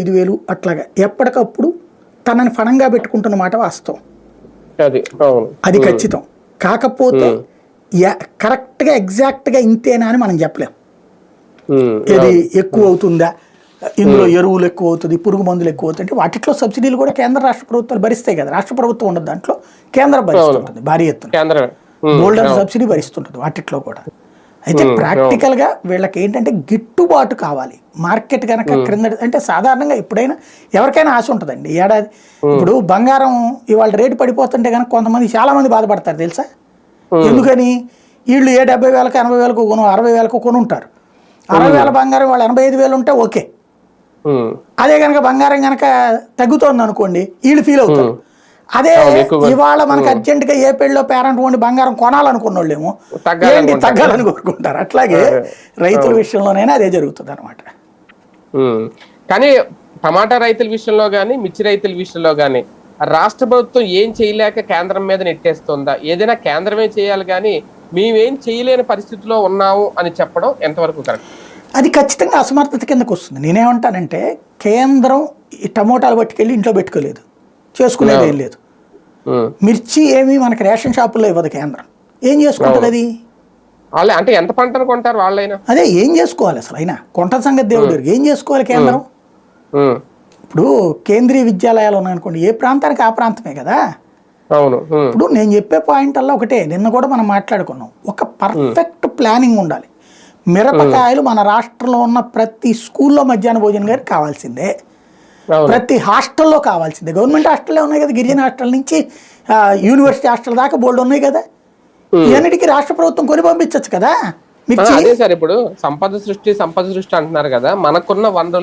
ఐదు వేలు అట్లాగా. ఎప్పటికప్పుడు తనని ఫణంగా పెట్టుకుంటున్న మాట వాస్తవం. అది ఖచ్చితం. కాకపోతే కరెక్ట్గా ఎగ్జాక్ట్గా ఇంతేనా అని మనం చెప్పలేం. ఇది ఎక్కువ అవుతుందా? ఇందులో ఎరువులు ఎక్కువ అవుతుంది పురుగు మందులు ఎక్కువ అవుతుంది వాటిలో సబ్సిడీలు కూడా కేంద్ర రాష్ట్ర ప్రభుత్వాలు భరిస్తాయి కదా. రాష్ట్ర ప్రభుత్వం ఉండదు దాంట్లో కేంద్రం భరిస్తుంటుంది భారీ ఎత్తున. గోల్డెన్ సబ్సిడీ భరిస్తుంటుంది వాటిట్లో కూడా. అయితే ప్రాక్టికల్గా వీళ్ళకి ఏంటంటే గిట్టుబాటు కావాలి. మార్కెట్ కనుక క్రింద అంటే సాధారణంగా ఎప్పుడైనా ఎవరికైనా ఆశ ఉంటుందండి. ఏడాది ఇప్పుడు బంగారం ఇవాళ రేటు పడిపోతుంటే కనుక కొంతమంది చాలా మంది బాధపడతారు తెలుసా? ఎందుకని? వీళ్ళు ఏ డెబ్బై వేలకు ఎనభై వేలకు కొను అరవై వేలకు కొను ఉంటారు అరవై వేల బంగారం వాళ్ళు ఎనభై ఐదు వేలు ఉంటే ఓకే. అదే కనుక బంగారం కనుక తగ్గుతోంది అనుకోండి వీళ్ళు ఫీల్ అవుతారు. అదే ఇవాళ మనకు అర్జెంట్గా ఏ పెళ్ళిలో పేరెంట్ వండి బంగారం కొనాలనుకున్న వాళ్ళేమో తగ్గాలనుకుంటారు. ఏంటి తగ్గాలని కోరుకుంటారు? అట్లాగే రైతుల విషయంలోనైనా అదే జరుగుతుంది అనమాట. కానీ టమాటా రైతుల విషయంలో కానీ మిర్చి రైతుల విషయంలో కానీ రాష్ట్ర ప్రభుత్వం ఏం చేయలేక కేంద్రం మీద నెట్టేస్తుందా? ఏదైనా కేంద్రమే చేయాలి కానీ మేమేం చేయలేని పరిస్థితిలో ఉన్నాము అని చెప్పడం ఎంతవరకు కరెక్ట్? అది ఖచ్చితంగా అసమర్థత కిందకు వస్తుంది. నేనేమంటానంటే కేంద్రం ఈ టమోటాలు పట్టుకెళ్ళి ఇంట్లో పెట్టుకోలేదు. చేసుకునేది ఏం లేదు. మిర్చి ఏమి మనకి రేషన్ షాపుల్లో ఇవ్వదు కేంద్రం. ఏం చేసుకుంటుంది అది? వాళ్ళే అంటే ఎంత పంటను కొంటారు వాళ్ళైనా? అదే ఏం చేసుకోవాలి అసలు అయినా? కొంట సంగతి దేవుడు. ఏం చేసుకోవాలి కేంద్రం. ఇప్పుడు కేంద్రీయ విద్యాలయాలు ఉన్నాయనుకోండి ఏ ప్రాంతానికి ఆ ప్రాంతమే కదా? అవును. ఇప్పుడు నేను చెప్పే పాయింట్ అలా ఒకటే నిన్న కూడా మనం మాట్లాడుకున్నాం. ఒక పర్ఫెక్ట్ ప్లానింగ్ ఉండాలి. మిరపకాయలు మన రాష్ట్రంలో ఉన్న ప్రతి స్కూల్లో మధ్యాహ్న భోజనం గారికి కావాల్సిందే. ప్రతి హాస్టల్లో కావాల్సిందే. గవర్నమెంట్ హాస్టల్లే ఉన్నాయి కదా గిరిజన హాస్టల్ నుంచి యూనివర్సిటీ హాస్టల్ దాకా బోల్డ్ ఉన్నాయి కదా. ఇవన్నిటికీ రాష్ట్ర ప్రభుత్వం కొని పంపించవచ్చు కదా అదే సార్ ఇప్పుడు సంపద సృష్టి సంపద సృష్టి అంటున్నారు కదా మనకున్న వనరులు